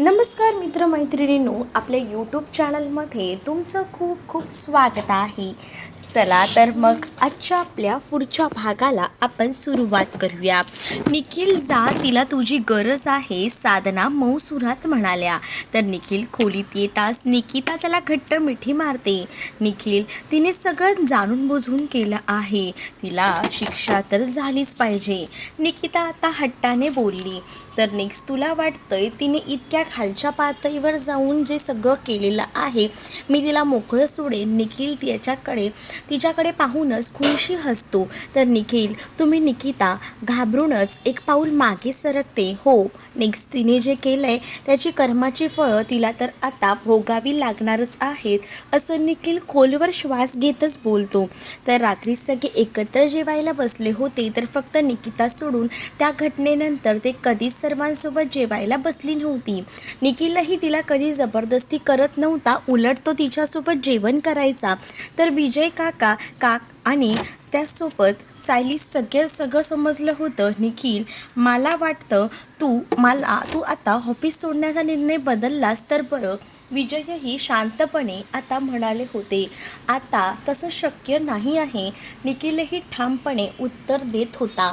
नमस्कार मित्रमैत्रिणींनो आपल्या यूट्यूब चॅनलमध्ये तुमचं खूप खूप स्वागत आहे. चला तर मग आजच्या आपल्या पुढच्या भागाला आपण सुरुवात करूया. निखिल जा तिला तुझी गरज आहे साधना मऊसुरात म्हणाल्या. तर निखिल खोलीत येताच निकिता त्याला घट्ट मिठी मारते. निखिल तिने सगळं जाणून बुजून केलं आहे. तिला शिक्षा तर झालीच पाहिजे. निकिता आता हट्टाने बोलली. तर नेक्स्ट तुला वाटतंय तिने इतक्या खालच्या पातळीवर जाऊन जे सगळं केलेलं आहे मी तिला मोकळं सोडेन. निखिल तिच्याकडे तिच्याकडे पाहूनच खुशी हसतो. तर निखिल तुम्ही निकिता घाबरूनच एक पाऊल मागे सरकते. हो नेक्स्ट तिने जे केलं आहे त्याची कर्माची फळं तिला तर आता भोगावी लागणारच आहेत असं निखिल खोलवर श्वास घेतच बोलतो. तर रात्री सगळे एकत्र जेवायला बसले होते तर फक्त निकिता सोडून त्या घटनेनंतर ते कधीच सर्वांसोबत जेवायला बसली नव्हती. निखिलही तिला कधी जबरदस्ती करत नव्हता उलट तो तिच्यासोबत जेवण करायचा. तर विजय काका काक आणि त्याचसोबत सायली सगळं सगळं समजलं होतं. निखिल मला वाटतं तू मला तू आता ऑफिस सोडण्याचा निर्णय बदललास तर बरं. विजयही शांतपणे आता म्हणाले होते आता तसं शक्य नाही आहे. निखिलही ठामपणे उत्तर देत होता.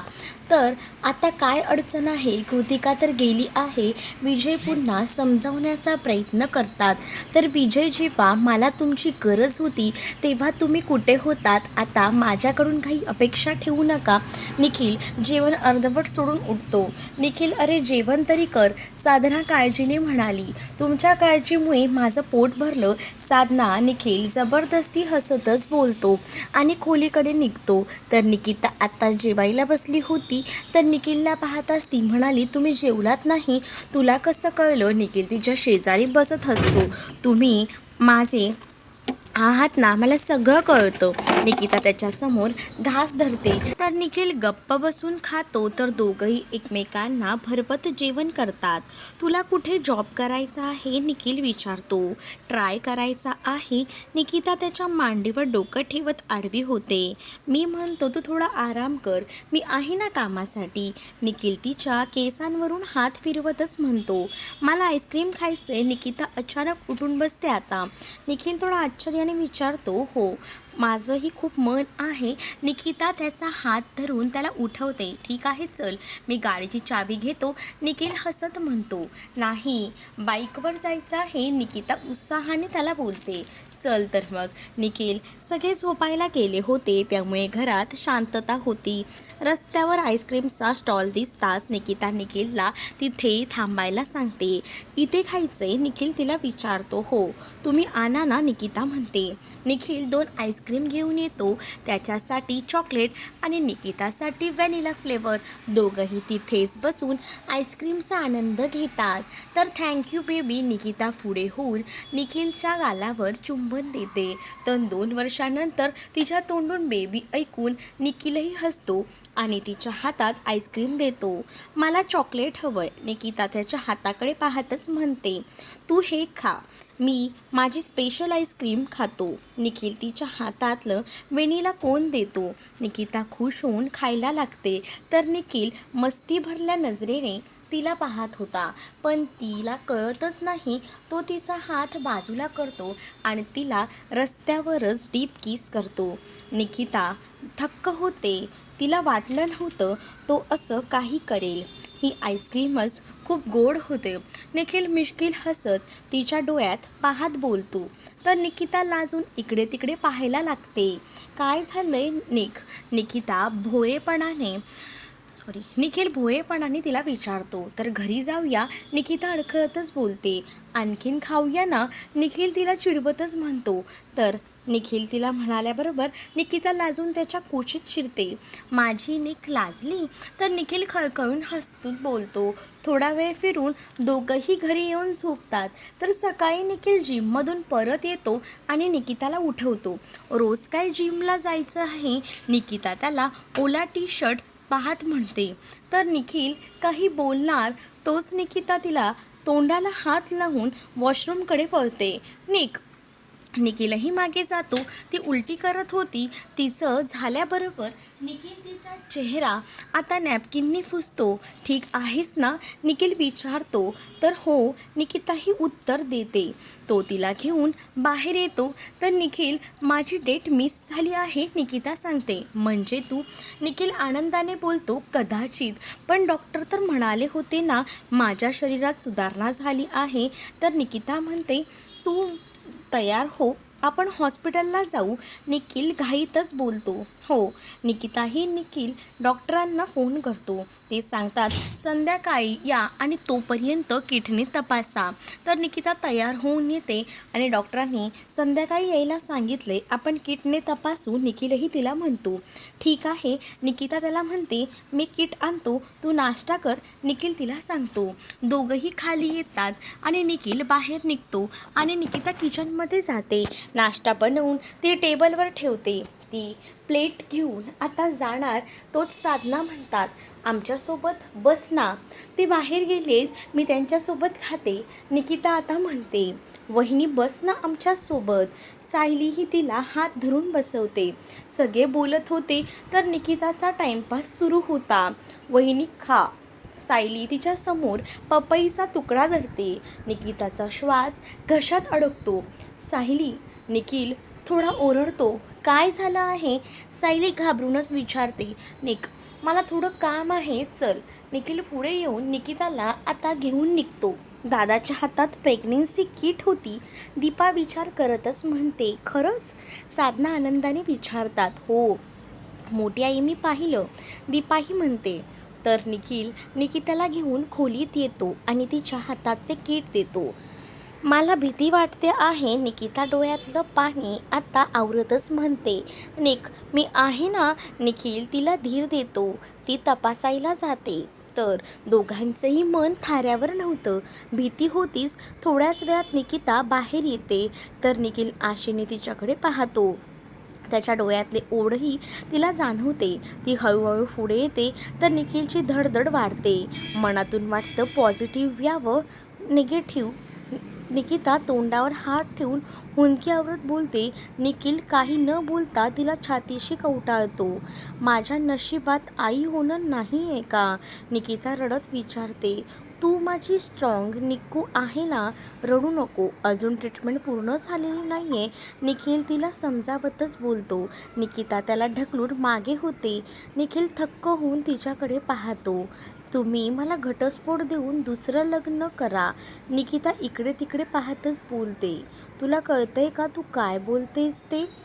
तर आता काय अडचण आहे? कृतिका तर गेली आहे. विजय पुन्हा समजावण्याचा प्रयत्न करतात. तर विजय जेव्हा मला तुमची गरज होती तेव्हा तुम्ही कुठे होतात? आता माझ्याकडून काही अपेक्षा ठेवू नका. निखिल जेवण अर्धवट सोडून उठतो. निखिल अरे जेवण तरी कर. साधना काळजीने म्हणाली. तुमच्या काळजीमुळे माझं पोट भरलं. साधना निखिल जबरदस्ती हसतच बोलतो आणि खोलीकडे निघतो. तर निकिता आता जेवायला बसली होती. तर निखिलला पाहताच ती म्हणाली तुम्ही जेवलात नाही? तुला कसं कळलं? निखिल तिच्या शेजारी बसत असतो. तुम्ही माझे आहात ना मला सगळं कळतं. निकिता त्याच्यासमोर घास धरते. तर निखिल गप्प बसून खातो तर दोघंही एकमेकांना भरपत जेवण करतात. तुला कुठे जॉब करायचा आहे? निखिल विचारतो. ट्राय करायचा आहे. निकिता त्याच्या मांडीवर डोकं ठेवत आडवी होते. मी म्हणतो तू थोडा आराम कर. मी आहे ना कामासाठी. निखिल तिच्या केसांवरून हात फिरवतच म्हणतो मला आईस्क्रीम खायचंय. निकिता अचानक उठून बसते आता. निखिल थोडा आश्चर्य विचारतो हो माझंही खूप मन आहे. निकिता त्याचा हात धरून त्याला उठवते. ठीक आहे चल. मी गाडीची चावी घेतो. निखिल हसत म्हणतो. नाही. बाईकवर जायचं आहे. निकिता उत्साहाने त्याला बोलते. चल तर मग. निखिल सगळे झोपायला गेले होते. त्यामुळे घरात शांतता होती. रस्त्यावर आईस्क्रीमचा स्टॉल दिसताच निकिता निखिलला तिथे थांबायला सांगते. इथे खायचे निखिल तिला विचारतो. हो. तुम्ही आणा ना निकिता म्हणते. निखिल दोन आईस्क्रीम आईस्क्रीम घेऊन येतो. त्याच्यासाठी चॉकलेट आणि निकितासाठी व्हॅनिला फ्लेवर. दोघंही तिथेच बसून आईस्क्रीमचा आनंद घेतात. तर थँक्यू बेबी निकिता पुढे होऊन निखिलच्या गालावर चुंबन देते. तर दोन वर्षानंतर तिच्या तोंडून बेबी ऐकून निखिलही हसतो आणि तिच्या हातात आईस्क्रीम देतो. मला चॉकलेट हवंय निकिता त्याच्या हाताकडे पाहतच म्हणते. तू हे खा. मी माझी स्पेशल आईस्क्रीम खातो. निखिल तिच्या हातातलं वेणीला कोण देतो? निकिता खुश होऊन खायला लागते. तर निखिल मस्ती भरल्या नजरेने तिला पाहत होता. पण तिला कळतच नाही तो तिचा हात बाजूला करतो आणि तिला रस्त्यावरच डीप किस करतो. निकिता थक्क होते. तिला वाटलं नव्हतं तो असं काही करेल. ही आईस्क्रीमच खूप गोड होते. निखिल मिश्किल हसत तिच्या डोळ्यात पाहत बोलतो. तर निकिता लाजून इकडे तिकडे पाहायला लागते. काय झालंय निक निकिता भोळेपणाने सॉरी निखिल भोळेपणाने तिला विचारतो तर घरी जाऊया? निकिता अडखळतच बोलते. आणखीन खाऊया ना? निखिल तिला चिडवतच म्हणतो. तर निखिल तिला म्हणाल्याबरोबर निकिता लाजून त्याच्या कुशीत शिरते. माझी निक लाजली? तर निखिल खळखळून हसतून बोलतो. थोडा वेळ फिरून दोघंही घरी येऊन झोपतात. तर सकाळी निखिल जिममधून परत येतो आणि निकिताला उठवतो. रोज काय जिमला जायचं आहे? निकिता त्याला ओला टी शर्ट पाहत म्हणते. तर निखिल काही बोलणार तोच निकिता तिला तोंडाला हात लावून वॉशरूमकडे पळते निक निखिलही मागे जातो. ती उलटी करत होती. तिचं झाल्याबरोबर निखिल तिचा चेहरा आता नॅपकिनने फुसतो. ठीक आहेस ना? निखिल विचारतो. तर हो निकिताही उत्तर देते. तो तिला घेऊन बाहेर येतो. तर निखिल माझी डेट मिस झाली आहे निकिता सांगते. म्हणजे तू? निखिल आनंदाने बोलतो कदाचित. पण डॉक्टर तर म्हणाले होते ना माझ्या शरीरात सुधारणा झाली आहे. तर निकिता म्हणते तू तयार हो. आपण हॉस्पिटलला जाऊ. निखिल घाईतच बोलतो. हो निकिताही निखिल डॉक्टरांना फोन करतो. ते सांगतात संध्याकाळी या आणि तोपर्यंत किडनी तपासा. तर निकिता तयार होऊन येते आणि डॉक्टरांनी संध्याकाळी यायला सांगितले आपण किटने तपासू निखिलही तिला म्हणतो. ठीक आहे निकिता त्याला म्हणते मी किट आणतो तू नाश्ता कर निखिल तिला सांगतो. दोघंही खाली येतात आणि निखिल बाहेर निघतो आणि निकिता किचनमध्ये जाते. नाश्ता बनवून ती टेबलवर ठेवते. ती प्लेट घेऊन आता जाणार तोच साधना म्हणतात आमच्यासोबत बस ना. ते बाहेर गेले मी त्यांच्यासोबत खाते निकिता आता म्हणते वहिनी बस ना आमच्यासोबत. सायलीही तिला हात धरून बसवते. सगळे बोलत होते तर निकिताचा टाइमपास सुरू होता. वहिनी खा. सायली तिच्यासमोर पपईचा तुकडा धरते. निकिताचा श्वास घशात अडकतो. सायली निखिल थोडा ओरडतो काय झालं आहे? सायली घाबरूनच विचारते. निक मला थोडं काम आहे चल. निखिल पुढे येऊन निकिताला आता घेऊन निघतो. दादाच्या हातात प्रेग्नेन्सी किट होती. दीपा विचार करतच म्हणते खरंच? साधना आनंदाने विचारतात हो. मोठी आई मी पाहिलं. दीपाही म्हणते तर निखिल निकिताला घेऊन खोलीत येतो आणि तिच्या हातात ते किट देतो. मला भीती वाटते आहे. निकिता डोळ्यातलं पाणी आता आवरतच म्हणते. निक मी आहे ना? निखिल तिला धीर देतो. ती तपासायला जाते. तर दोघांचंही मन थाऱ्यावर नव्हतं. भीती होतीच. थोड्याच वेळात निकिता बाहेर येते. तर निखिल आशेने तिच्याकडे पाहतो. त्याच्या डोळ्यातले ओढही तिला जाणवते. ती हळूहळू पुढे येते. तर निखिलची धडधड वाढते. मनातून वाटतं पॉझिटिव्ह यावं निगेटिव्ह. निकिता तोंडावर हात ठेवून हुंदकी आवरत बोलते निखिल काही न बोलता तिला छातीशी कवटाळतो. माझ्या नशिबात आई होणं नाही आहे का? निकिता रडत विचारते. तू माझी स्ट्रॉंग निक्कू आहे ना? रडू नको. अजून ट्रीटमेंट पूर्ण झालेली नाही आहे निखिल तिला समजावतच बोलतो. निकिता त्याला ढकलून मागे होते. निखिल थक्क होऊन तिच्याकडे पाहतो. तुम्ही मला घटस्फोट देऊन दुसरं लग्न करा. निकिता इकडे तिकडे पाहतच बोलते. तुला कळतंय का तू काय बोलतेस ते?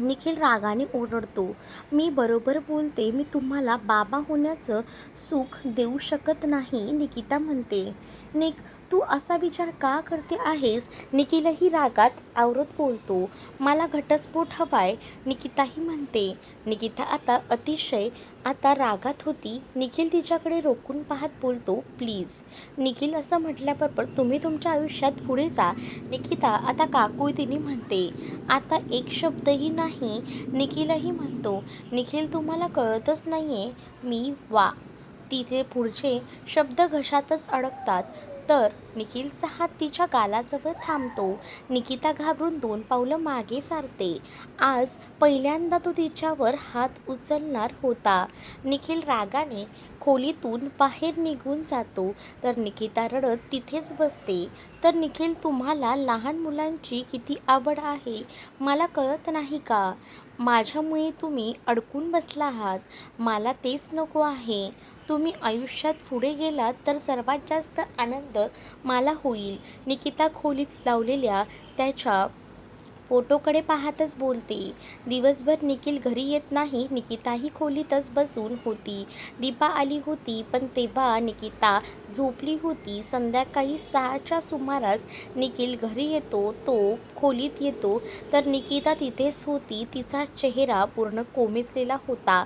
निखिल रागाने ओरडतो. मी बरोबर बोलते मी तुम्हाला बाबा होण्याचं सुख देऊ शकत नाही निकिता म्हणते. निक तू असा विचार का करते आहेस? निकिलही रागात आवरत बोलतो. मला घटस्फोट हवाय निकिताही म्हणते. निकिता आता अतिशय आता रागात होती. निखिल तिच्याकडे रोखून पाहत बोलतो प्लीज. निखिल असं म्हटल्याबरोबर तुम्ही तुमच्या आयुष्यात पुढे जा. निकिता आता काकुळतीने म्हणते. आता एक शब्दही नाही. निखिलही म्हणतो निखिल तुम्हाला कळतच नाही आहे मी वा. तिथे पुढचे शब्द घशातच अडकतात. तर निखिलचा हात तिच्या गालाजवळ थांबतो. निकिता घाबरून दोन पावलं मागे सारते. आज पहिल्यांदा तो तिच्यावर हात उचलणार होता. निखिल रागाने खोलीतून बाहेर निघून जातो. तर निकिता रडत तिथेच बसते. तर निखिल तुम्हाला लहान मुलांची किती आवड आहे? मला कळत नाही का? माझ्यामुळे तुम्ही अडकून बसला आहात. मला तेच नको आहे. तुम्ही आयुष्यात पुढे गेलात तर सर्वात जास्त आनंद मला होईल. निकिता खोलीत लावलेल्या त्याच्या फोटोकडे पाहतच बोलते. दिवसभर निखिल घरी येत नाही निकिताही खोलीतच बसून होती. दीपा आली होती पण तेव्हा निकिता झोपली होती. संध्याकाळी सहाच्या सुमारास निखिल घरी येतो तो खोलीत येतो. तर निकिता तिथेच होती. तिचा चेहरा पूर्ण कोमेजलेला होता.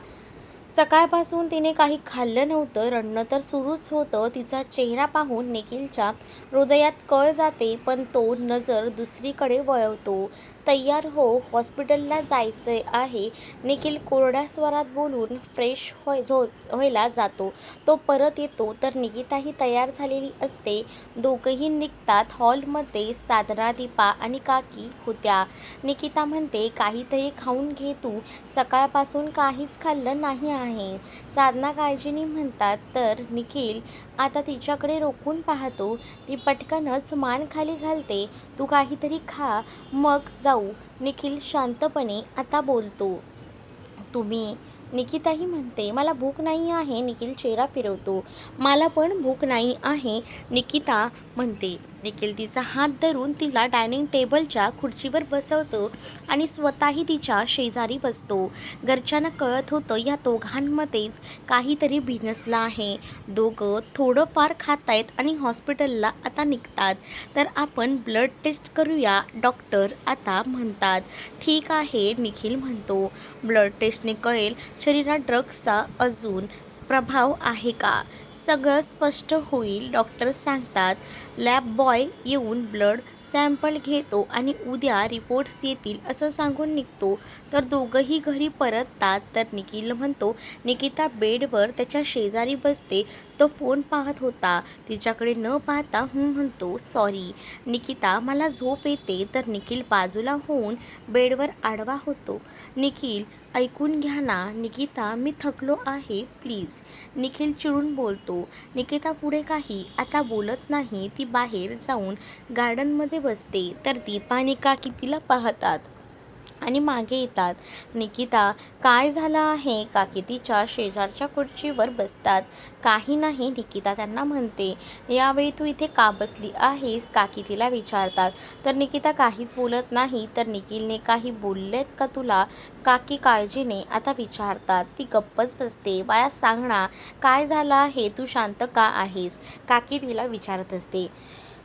सकाळपासून तिने काही खाल्लं नव्हतं. रडणं तर सुरूच होतं. तिचा चेहरा पाहून निखिलच्या हृदयात कळ जाते पण तो नजर दुसरीकडे वळवतो. तयार हो हॉस्पिटलला जायचं आहे. निखिल कोरड्या स्वरात बोलून फ्रेश होय झो व्हायला जातो. तो परत येतो तर निकिताही तयार झालेली असते. दोघंही निघतात हॉलमध्ये साधना दीपा आणि काकी होत्या. निकिता म्हणते काहीतरी खाऊन घे तू. सकाळपासून काहीच खाल्लं नाही आहे. साधना काळजीने म्हणतात तर निखिल आता तिच्याकडे रोखून पाहतो. ती पटकनच मान खाली घालते. तू काहीतरी खा. मग जाऊ. निखिल शांतपणे आता बोलतो. तुम्ही? निकिताही म्हणते मला भूक नाही आहे. निखिल चेहरा फिरवतो. मला पण भूक नाही आहे. निकिता म्हणते निखिल तिचा हात धरून तिला डायनिंग टेबलच्या खुर्चीवर बसवतो आणि स्वतःही तिच्या शेजारी बसतो. घरच्यांना कळत होतं या दोघांमध्येच काहीतरी भिनसलं आहे. दोघं थोडंफार खातायत आणि हॉस्पिटलला आता निघतात. तर आपण ब्लड टेस्ट करूया डॉक्टर आता म्हणतात. ठीक आहे निखिल म्हणतो. ब्लड टेस्टने कळेल शरीरात ड्रग्सचा अजून प्रभाव आहे का? सगळं स्पष्ट होईल. डॉक्टर सांगतात लॅब बॉय येऊन ब्लड सॅम्पल घेतो आणि उद्या रिपोर्ट्स येतील असं सांगून निघतो. तर दोघंही घरी परततात तर निखिल म्हणतो निकिता बेडवर त्याच्या शेजारी बसते. तो फोन पाहत होता. तिच्याकडे न पाहता हूं म्हणतो सॉरी. निकिता मला झोप येते. तर निखिल बाजूला होऊन बेडवर आडवा होतो. निखिल ऐकून घ्या ना. निकिता मी थकलो आहे. प्लीज. निखिल चिडून बोलतो निकिता पुढे काही. आता बोलत नाही. ती बाहेर जाऊन गार्डनमध्ये बसते. तर दीपा आणि काकी तिला पाहतात आणि मागे येतात. निकिता काय झालं आहे? काकी तिच्या शेजारच्या खुर्चीवर बसतात. काही नाही निकिता त्यांना म्हणते. यावेळी तू इथे का बसली आहेस? काकी तिला विचारतात. तर निकिता काहीच बोलत नाही. तर निखिलने काही बोललेत का तुला? काकी काळजीने आता विचारतात. ती गप्पच बसते. बाया सांगणा काय झालं आहे? तू शांत का आहेस? काकी तिला विचारत असते.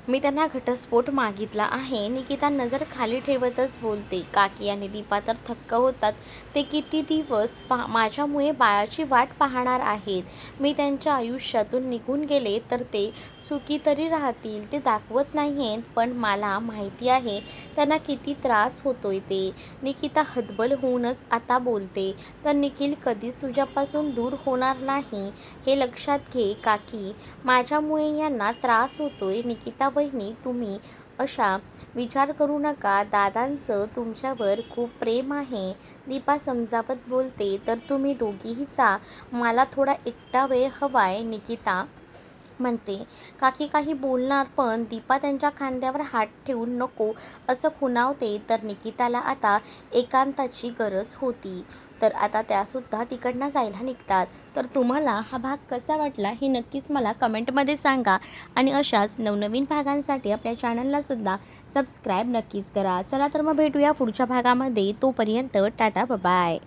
मी त्यांना घटस्फोट मागितला आहे. निकिता नजर खाली ठेवतच बोलते काकी आणि दीपा तर थक्क होतात. ते किती दिवस पा माझ्यामुळे बाळाची वाट पाहणार आहेत. मी त्यांच्या आयुष्यातून निघून गेले तर ते सुखी तरी राहतील ते दाखवत नाही आहेत पण मला माहिती आहे त्यांना किती त्रास होतोय ते. निकिता हतबल होऊनच आता बोलते तर निखिल कधीच तुझ्यापासून दूर होणार नाही. हे लक्षात घे काकी. माझ्यामुळे यांना त्रास होतोय. निकिता बहिणी तुम्ही अशा विचार करू नका. दादांचं तुमच्यावर खूप प्रेम आहे. दीपा समजावत बोलते तर तुम्ही दोघीहीचा मला थोडा एकटा वेळ हवाय निकिता म्हणते. काकी काही बोलणार पण दीपा त्यांच्या खांद्यावर हात ठेवून नको असं खुणावते. तर निकिताला आता एकांताची गरज होती. तर आता त्यासुद्धा तिकडनं जायला निघतात. तर तुम्हाला हा भाग कसा वाटला हे नक्कीच मला कमेंटमध्ये सांगा. आणि अशाच नवनवीन भागांसाठी आपल्या चॅनललासुद्धा सबस्क्राईब नक्कीच करा. चला तर मग भेटूया पुढच्या भागामध्ये. तोपर्यंत टाटा बाय